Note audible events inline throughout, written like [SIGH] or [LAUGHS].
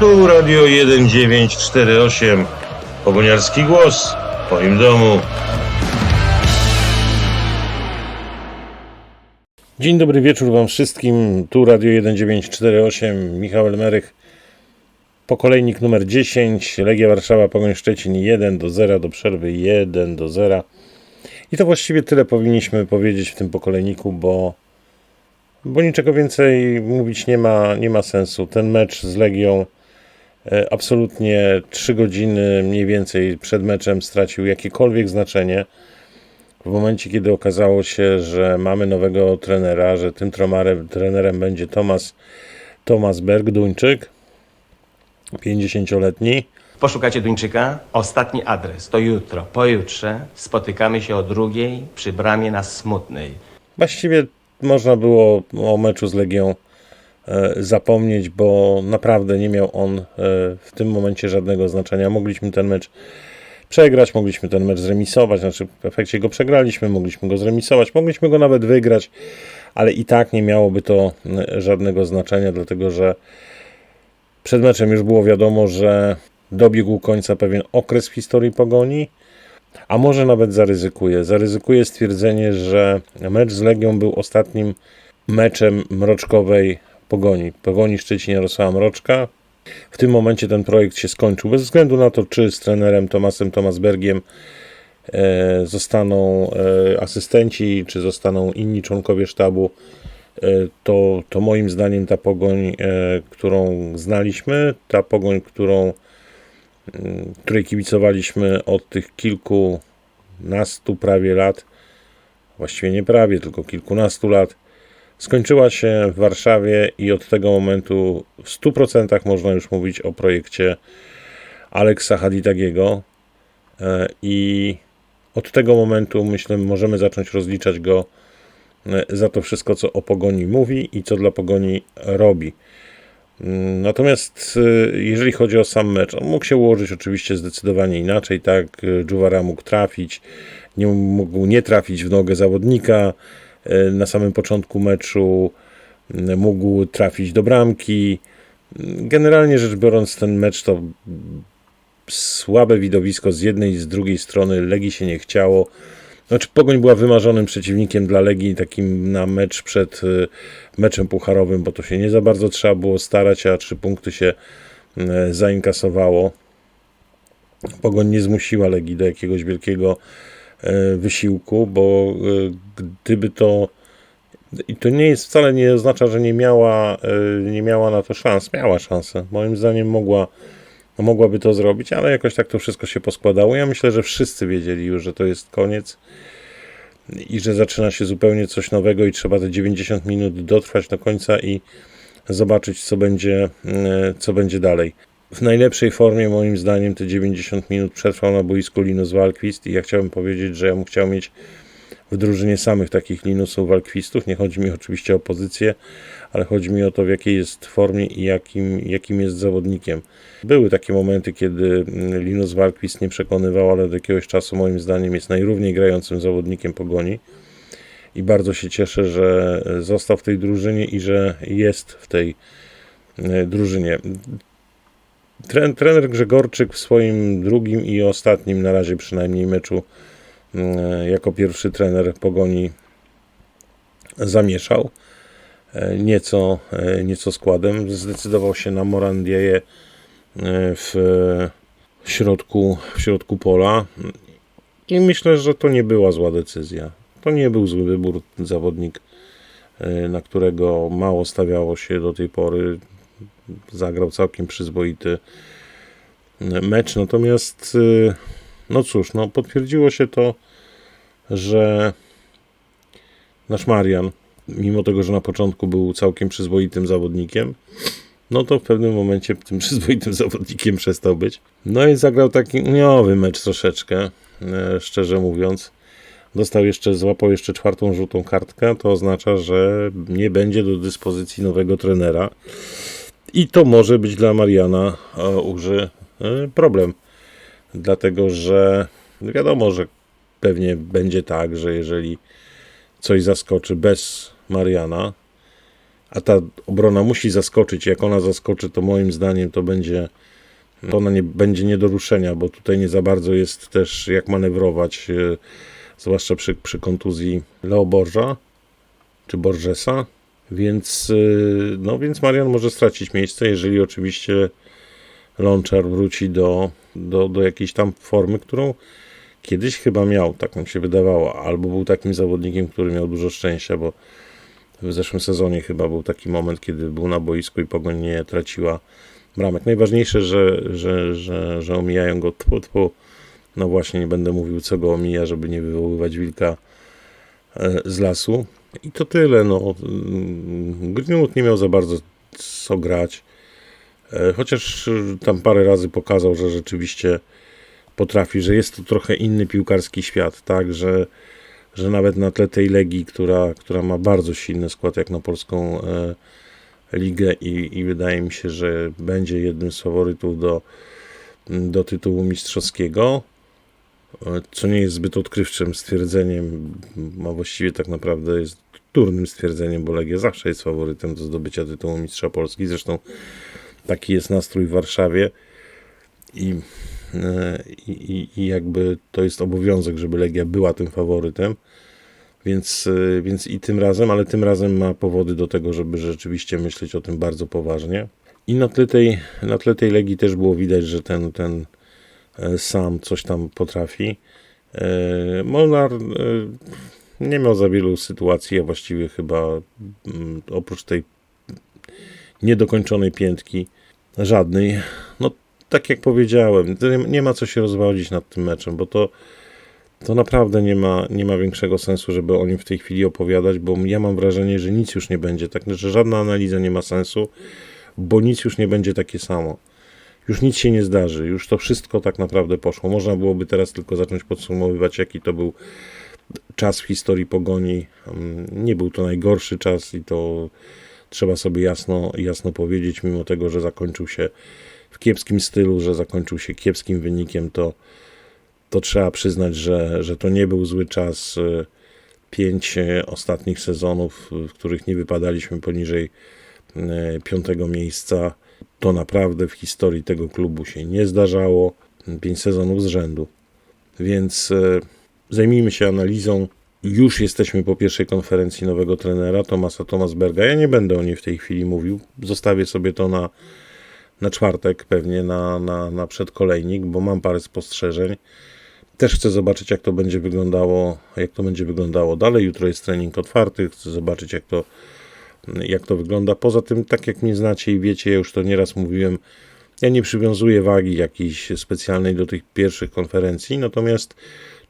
Tu Radio 1948. Pogoniarski głos w twoim domu. Dzień dobry wieczór Wam wszystkim. Tu Radio 1948, Michał Elmerych. Pokolejnik numer 10, Legia Warszawa, Pogoń Szczecin 1 do 0, do przerwy 1 do 0. I to właściwie tyle powinniśmy powiedzieć w tym pokolejniku, bo, bo niczego więcej mówić nie ma, nie ma sensu. Ten mecz z Legią absolutnie 3 godziny mniej więcej przed meczem stracił jakiekolwiek znaczenie. W momencie, kiedy okazało się, że mamy nowego trenera, że tym tromarem, trenerem będzie Tomas, Tomas Berg, Duńczyk, 50-letni, Poszukacie Duńczyka? Ostatni adres to jutro, pojutrze. Spotykamy się o drugiej przy bramie na Smutnej. Właściwie można było o meczu z Legią e, zapomnieć, bo naprawdę nie miał on e, w tym momencie żadnego znaczenia. Mogliśmy ten mecz przegrać, mogliśmy ten mecz zremisować, znaczy w efekcie go przegraliśmy, mogliśmy go zremisować, mogliśmy go nawet wygrać, ale i tak nie miałoby to e, żadnego znaczenia, dlatego że przed meczem już było wiadomo, że dobiegł końca pewien okres w historii pogoni. A może nawet zaryzykuję. Zaryzykuję stwierdzenie, że mecz z Legią był ostatnim meczem mroczkowej pogoni. Pogoni Szczecin Jarosława Mroczka. W tym momencie ten projekt się skończył. Bez względu na to, czy z trenerem Tomasem Tomasbergiem e, zostaną e, asystenci, czy zostaną inni członkowie sztabu, e, to, to moim zdaniem ta pogoń, e, którą znaliśmy, ta pogoń, którą której kibicowaliśmy od tych kilkunastu prawie lat, właściwie nie prawie, tylko kilkunastu lat, skończyła się w Warszawie i od tego momentu w 100% można już mówić o projekcie Aleksa Haditagiego E, i od tego momentu myślę możemy zacząć rozliczać go e, za to wszystko, co o Pogoni mówi i co dla Pogoni robi. Mm, Natomiast y, jeżeli chodzi o sam mecz, on mógł się ułożyć oczywiście zdecydowanie inaczej, tak? Dżuwara mógł trafić, nie mógł nie trafić w nogę zawodnika na samym początku meczu, y, mógł trafić do bramki. Generalnie rzecz biorąc, ten mecz to słabe widowisko z jednej i z drugiej strony. Legii się nie chciało. Znaczy, Pogoń była wymarzonym przeciwnikiem dla Legii, takim na mecz przed y, meczem pucharowym, bo to się nie za bardzo trzeba było starać, a trzy punkty się y, zainkasowało. Pogoń nie zmusiła Legii do jakiegoś wielkiego wysiłku, bo y, gdyby to i to nie jest wcale nie oznacza, że nie miała, y, nie miała na to szans. Miała szansę. Moim zdaniem mogła, no mogłaby to zrobić, ale jakoś tak to wszystko się poskładało. Ja myślę, że wszyscy wiedzieli już, że to jest koniec i że zaczyna się zupełnie coś nowego i trzeba te 90 minut dotrwać do końca i zobaczyć, co będzie, e, co będzie dalej. W najlepszej formie, moim zdaniem, te 90 minut przetrwał na boisku Linus Walkwist i ja chciałbym powiedzieć, że ja bym chciał mieć w drużynie samych takich Linusów Walkwistów. Nie chodzi mi oczywiście o pozycję, ale chodzi mi o to, w jakiej jest formie i jakim, jakim jest zawodnikiem. Były takie momenty, kiedy mm, Linus Walkwist nie przekonywał, ale od jakiegoś czasu moim zdaniem jest najrówniej grającym zawodnikiem Pogoni i bardzo się cieszę, że został w tej drużynie i że jest w tej e, drużynie. Tren, trener Grzegorczyk w swoim drugim i ostatnim na razie przynajmniej meczu mm, jako pierwszy trener Pogoni zamieszał e, nieco, e, nieco składem. Zdecydował się na Morandieje w środku, w środku pola i myślę, że to nie była zła decyzja. To nie był zły wybór. Zawodnik, e, na którego mało stawiało się do tej pory, zagrał całkiem przyzwoity mecz. Natomiast, e, no cóż, no potwierdziło się to, że nasz Marian, mimo tego, że na początku był całkiem przyzwoitym zawodnikiem, no to w pewnym momencie tym [LAUGHS] przyzwoitym zawodnikiem przestał być. No i zagrał taki uniowy mecz troszeczkę, e, szczerze mówiąc. Dostał jeszcze, złapał jeszcze czwartą żółtą kartkę, to oznacza, że nie będzie do dyspozycji nowego trenera. I to może być dla Mariana e, Uży e, problem. Dlatego, że wiadomo, że pewnie będzie tak, że jeżeli coś zaskoczy bez Mariana, a ta obrona musi zaskoczyć. Jak ona zaskoczy, to moim zdaniem to będzie to ona nie, będzie nie do ruszenia, bo tutaj nie za bardzo jest też jak manewrować, e, zwłaszcza przy, przy kontuzji Leo Borża czy Borgesa, więc, e, no, więc Marian może stracić miejsce, jeżeli oczywiście Lonczar wróci do, do, do jakiejś tam formy, którą kiedyś chyba miał, tak mi się wydawało, albo był takim zawodnikiem, który miał dużo szczęścia, bo w zeszłym sezonie chyba był taki moment, kiedy był na boisku i Pogoń nie traciła bramek. Najważniejsze, że, że, że, że omijają go tfu, tfu. No właśnie, nie będę mówił, co go omija, żeby nie wywoływać wilka e, z lasu. I to tyle. No. Greenwood nie miał za bardzo co grać. E, Chociaż e, tam parę razy pokazał, że rzeczywiście potrafi, że jest to trochę inny piłkarski świat, tak, że, że nawet na tle tej Legii, która, która ma bardzo silny skład jak na polską e, ligę i, i wydaje mi się, że będzie jednym z faworytów do, do tytułu mistrzowskiego, e, co nie jest zbyt odkrywczym stwierdzeniem, a właściwie tak naprawdę jest durnym stwierdzeniem, bo Legia zawsze jest faworytem do zdobycia tytułu mistrza Polski. Zresztą taki jest nastrój w Warszawie i, e, i, i- jakby to jest obowiązek, żeby Legia była tym faworytem. Więc, y, więc i tym razem, ale tym razem ma powody do tego, żeby rzeczywiście myśleć o tym bardzo poważnie. I na tle tej, na tle tej Legii też było widać, że ten, ten e, sam coś tam potrafi. E, Molnar e, nie miał za wielu sytuacji, a właściwie chyba mm, oprócz tej niedokończonej piętki żadnej. No tak jak powiedziałem, nie ma co się rozwodzić nad tym meczem, bo to to naprawdę nie ma, nie ma większego sensu, żeby o nim w tej chwili opowiadać, bo ja mam wrażenie, że nic już nie będzie, tak, że żadna analiza nie ma sensu, bo nic już nie będzie takie samo. Już nic się nie zdarzy, już to wszystko tak naprawdę poszło. Można byłoby teraz tylko zacząć podsumowywać, jaki to był czas w historii pogoni. Mm, Nie był to najgorszy czas i to trzeba sobie jasno, jasno powiedzieć, mimo tego, że zakończył się w kiepskim stylu, że zakończył się kiepskim wynikiem, to to trzeba przyznać, że, że to nie był zły czas. y, Pięć y, ostatnich sezonów, w których nie wypadaliśmy poniżej y, piątego miejsca, to naprawdę w historii tego klubu się nie zdarzało. Pięć sezonów z rzędu. Więc zajmijmy się analizą. Już jesteśmy po pierwszej konferencji nowego trenera, Tomasa Tomasberga. Ja nie będę o niej w tej chwili mówił. Zostawię sobie to na, na czwartek, pewnie na, na, na przedkolejnik, bo mam parę spostrzeżeń. Też chcę zobaczyć, jak to będzie wyglądało, jak to będzie wyglądało dalej. Jutro jest trening otwarty, chcę zobaczyć, jak to, jak to wygląda. Poza tym, tak jak mnie znacie i wiecie, ja już to nieraz mówiłem, ja nie przywiązuję wagi jakiejś specjalnej do tych pierwszych konferencji, natomiast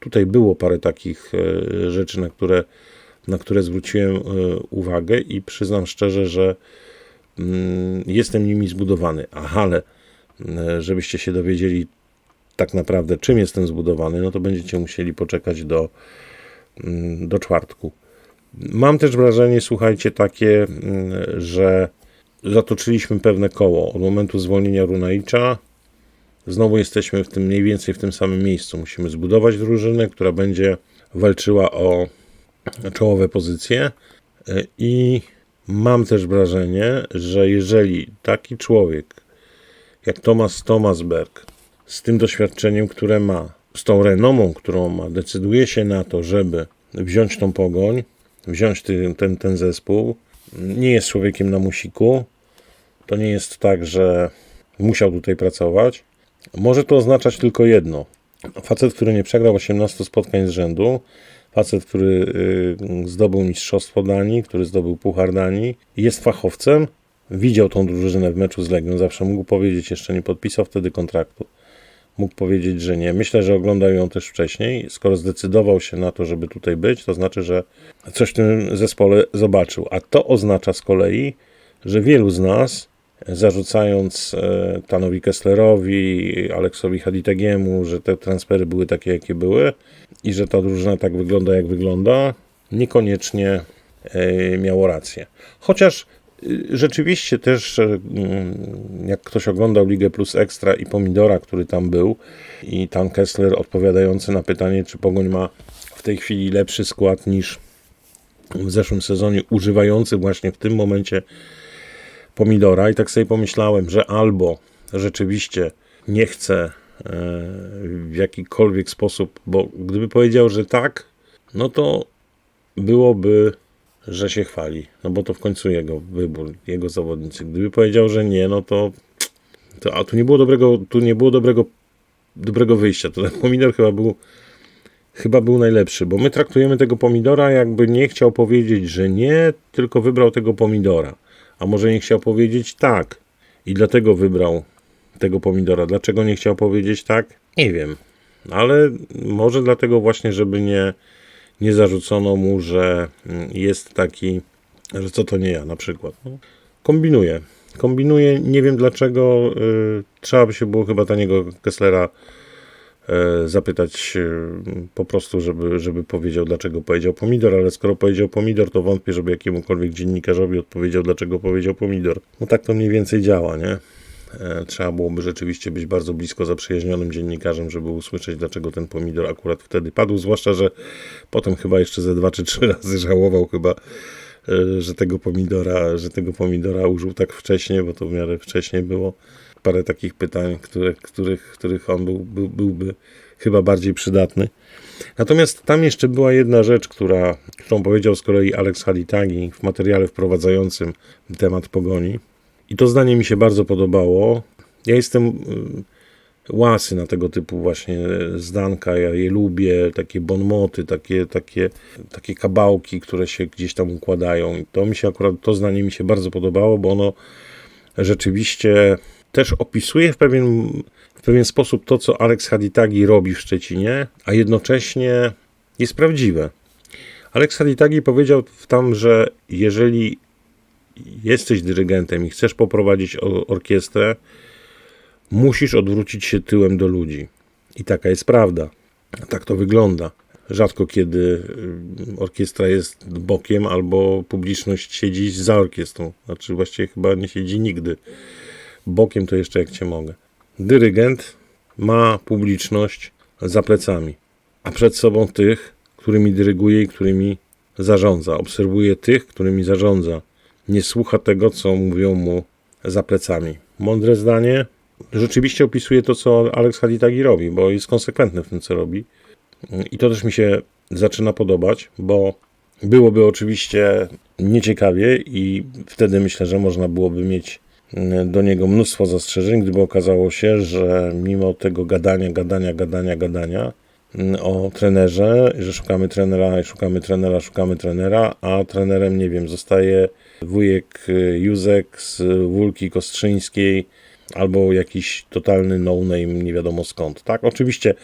tutaj było parę takich e, rzeczy, na które, na które zwróciłem e, uwagę i przyznam szczerze, że mm, jestem nimi zbudowany. Aha, ale e, żebyście się dowiedzieli tak naprawdę czym jestem zbudowany, no to będziecie musieli poczekać do, mm, do czwartku. Mam też wrażenie, słuchajcie, takie, mm, że zatoczyliśmy pewne koło. Od momentu zwolnienia Runaicza znowu jesteśmy w tym mniej więcej w tym samym miejscu. Musimy zbudować drużynę, która będzie walczyła o czołowe pozycje i mam też wrażenie, że jeżeli taki człowiek jak Thomas Thomasberg z tym doświadczeniem, które ma, z tą renomą, którą ma, decyduje się na to, żeby wziąć tą pogoń, wziąć ty, ten, ten zespół, nie jest człowiekiem na musiku, to nie jest tak, że musiał tutaj pracować. Może to oznaczać tylko jedno. Facet, który nie przegrał 18 spotkań z rzędu, facet, który y, zdobył Mistrzostwo Danii, który zdobył Puchar Danii, jest fachowcem, widział tą drużynę w meczu z Legią, zawsze mógł powiedzieć, jeszcze nie podpisał wtedy kontraktu, mógł powiedzieć, że nie. Myślę, że oglądał ją też wcześniej. Skoro zdecydował się na to, żeby tutaj być, to znaczy, że coś w tym zespole zobaczył. A to oznacza z kolei, że wielu z nas, zarzucając e, Tanowi Kesslerowi, Aleksowi Haditegiemu, że te transfery były takie, jakie były i że ta drużyna tak wygląda, jak wygląda, niekoniecznie e, miało rację. Chociaż rzeczywiście też, mm, jak ktoś oglądał Ligę Plus Ekstra i Pomidora, który tam był, i tam Kessler odpowiadający na pytanie, czy Pogoń ma w tej chwili lepszy skład niż w zeszłym sezonie, używający właśnie w tym momencie pomidora. I tak sobie pomyślałem, że albo rzeczywiście nie chce e, w jakikolwiek sposób, bo gdyby powiedział, że tak, no to byłoby, że się chwali. No bo to w końcu jego wybór, jego zawodnicy. Gdyby powiedział, że nie, no to, to a tu nie było dobrego, tu nie było dobrego, dobrego wyjścia. To ten pomidor chyba był chyba był najlepszy, bo my traktujemy tego pomidora jakby nie chciał powiedzieć, że nie, tylko wybrał tego pomidora. A może nie chciał powiedzieć tak i dlatego wybrał tego pomidora. Dlaczego nie chciał powiedzieć tak? Nie wiem. Ale może dlatego właśnie, żeby nie, nie zarzucono mu, że mm, jest taki, że co to nie ja na przykład. No, kombinuje. Kombinuje, nie wiem dlaczego. y, trzeba by się było chyba taniego Kesslera e, zapytać e, po prostu, żeby, żeby powiedział, dlaczego powiedział pomidor, ale skoro powiedział pomidor, to wątpię, żeby jakiemukolwiek dziennikarzowi odpowiedział, dlaczego powiedział pomidor. No tak to mniej więcej działa, nie? E, Trzeba byłoby rzeczywiście być bardzo blisko zaprzyjaźnionym dziennikarzem, żeby usłyszeć, dlaczego ten pomidor akurat wtedy padł, zwłaszcza, że potem chyba jeszcze ze dwa czy trzy [LAUGHS] razy żałował chyba, e, że tego pomidora, że tego pomidora użył tak wcześnie, bo to w miarę wcześnie było. Parę takich pytań, które, których, których on był, był, byłby chyba bardziej przydatny. Natomiast tam jeszcze była jedna rzecz, która, którą powiedział z kolei Alex Halitagi w materiale wprowadzającym temat pogoni. I to zdanie mi się bardzo podobało. Ja jestem y, łasy na tego typu właśnie zdanka. Ja je lubię, takie bonmoty, takie, takie, takie kabałki, które się gdzieś tam układają. I to mi się akurat, to zdanie mi się bardzo podobało, bo ono rzeczywiście też opisuje w pewien, w pewien sposób to, co Alex Haditagi robi w Szczecinie, a jednocześnie jest prawdziwe. Alex Haditagi powiedział tam, że jeżeli jesteś dyrygentem i chcesz poprowadzić orkiestrę, musisz odwrócić się tyłem do ludzi. I taka jest prawda. Tak to wygląda. Rzadko kiedy y, orkiestra jest bokiem, albo publiczność siedzi za orkiestrą. Znaczy, właściwie chyba nie siedzi nigdy. Bokiem to jeszcze jak cię mogę. Dyrygent ma publiczność za plecami, a przed sobą tych, którymi dyryguje i którymi zarządza. Obserwuje tych, którymi zarządza. Nie słucha tego, co mówią mu za plecami. Mądre zdanie. Rzeczywiście opisuje to, co Alex Haditagi robi, bo jest konsekwentny w tym, co robi. I to też mi się zaczyna podobać, bo byłoby oczywiście nieciekawie i wtedy myślę, że można byłoby mieć do niego mnóstwo zastrzeżeń, gdyby okazało się, że mimo tego gadania, gadania, gadania, gadania o trenerze, że szukamy trenera, szukamy trenera, szukamy trenera, a trenerem, nie wiem, zostaje wujek y, Józek z Wólki Kostrzyńskiej albo jakiś totalny no-name, nie wiadomo skąd, tak? Oczywiście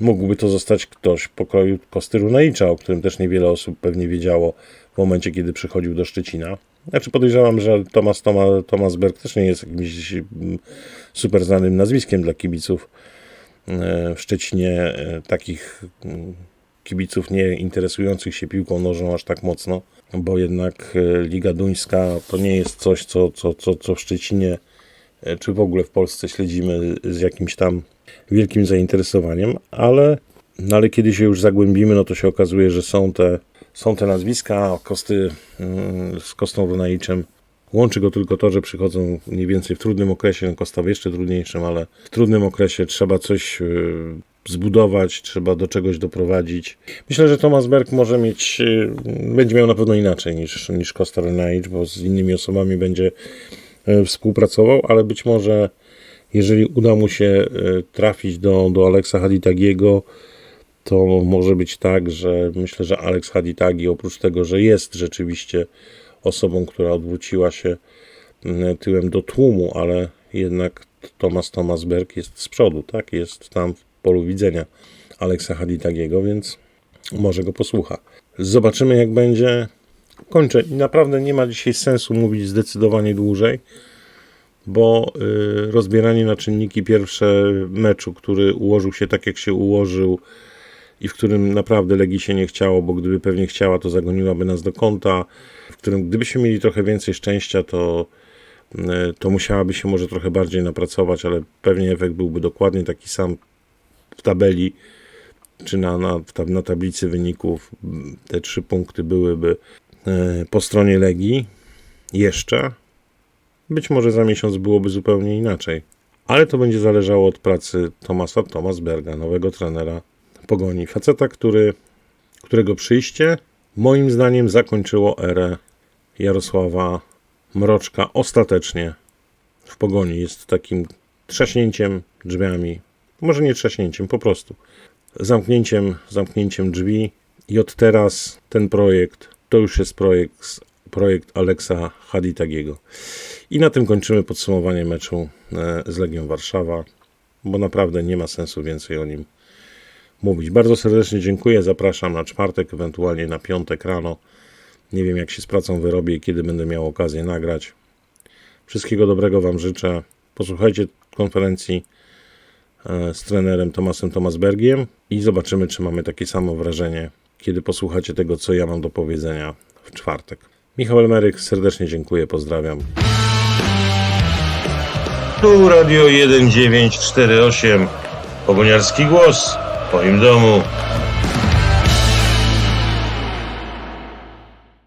mógłby to zostać ktoś pokroju Kosty Runaicza, o którym też niewiele osób pewnie wiedziało w momencie, kiedy przychodził do Szczecina. Znaczy podejrzewam, że Tomasz, Toma, Tomasz Berg też nie jest jakimś mm, super znanym nazwiskiem dla kibiców e, w Szczecinie, e, takich mm, kibiców nie interesujących się piłką nożną aż tak mocno, bo jednak e, Liga Duńska to nie jest coś, co, co, co, co w Szczecinie e, czy w ogóle w Polsce śledzimy z jakimś tam wielkim zainteresowaniem, ale, no ale kiedy się już zagłębimy, no to się okazuje, że są te, są te nazwiska, Kosty mm, z Kostą Runaiczem. Łączy go tylko to, że przychodzą mniej więcej w trudnym okresie, Kosta w jeszcze trudniejszym, ale w trudnym okresie trzeba coś y, zbudować, trzeba do czegoś doprowadzić. Myślę, że Thomas Berg może mieć, y, będzie miał na pewno inaczej niż, niż Runaic, bo z innymi osobami będzie y, współpracował, ale być może jeżeli uda mu się e, trafić do, do Alexa Haditagiego, to może być tak, że myślę, że Alex Haditagi oprócz tego, że jest rzeczywiście osobą, która odwróciła się tyłem do tłumu, ale jednak Thomas Thomas Berg jest z przodu, tak? Jest tam polu widzenia Alexa Haditagiego, więc może go posłucha. Zobaczymy jak będzie. Kończę. Naprawdę nie ma dzisiaj sensu mówić zdecydowanie dłużej bo y, rozbieranie na czynniki pierwsze meczu, który ułożył się tak, jak się ułożył i w którym naprawdę Legii się nie chciało, bo gdyby pewnie chciała, to zagoniłaby nas do kąta, w którym gdybyśmy mieli trochę więcej szczęścia, to, y, to musiałaby się może trochę bardziej napracować, ale pewnie efekt byłby dokładnie taki sam w tabeli, czy na, na, na tablicy wyników te trzy punkty byłyby e, po stronie Legii jeszcze. Być może za miesiąc byłoby zupełnie inaczej. Ale to będzie zależało od pracy Tomasa Tomasberga, nowego trenera Pogoni. Faceta, który, którego przyjście moim zdaniem zakończyło erę Jarosława Mroczka ostatecznie w Pogoni. Jest takim trzaśnięciem drzwiami, może nie trzaśnięciem, po prostu zamknięciem, zamknięciem drzwi i od teraz ten projekt to już jest projekt, projekt Aleksa Haditagiego. I na tym kończymy podsumowanie meczu e, z Legią Warszawa, bo naprawdę nie ma sensu więcej o nim mówić. Bardzo serdecznie dziękuję, zapraszam na czwartek, ewentualnie na piątek rano. Nie wiem jak się z pracą wyrobię i kiedy będę miał okazję nagrać. Wszystkiego dobrego Wam życzę. Posłuchajcie konferencji z trenerem Tomasem Tomasbergiem i zobaczymy, czy mamy takie samo wrażenie, kiedy posłuchacie tego, co ja mam do powiedzenia w czwartek. Michał Elmeryk, serdecznie dziękuję, pozdrawiam. Tu Radio 1948. Pogoniarski głos w Twoim domu.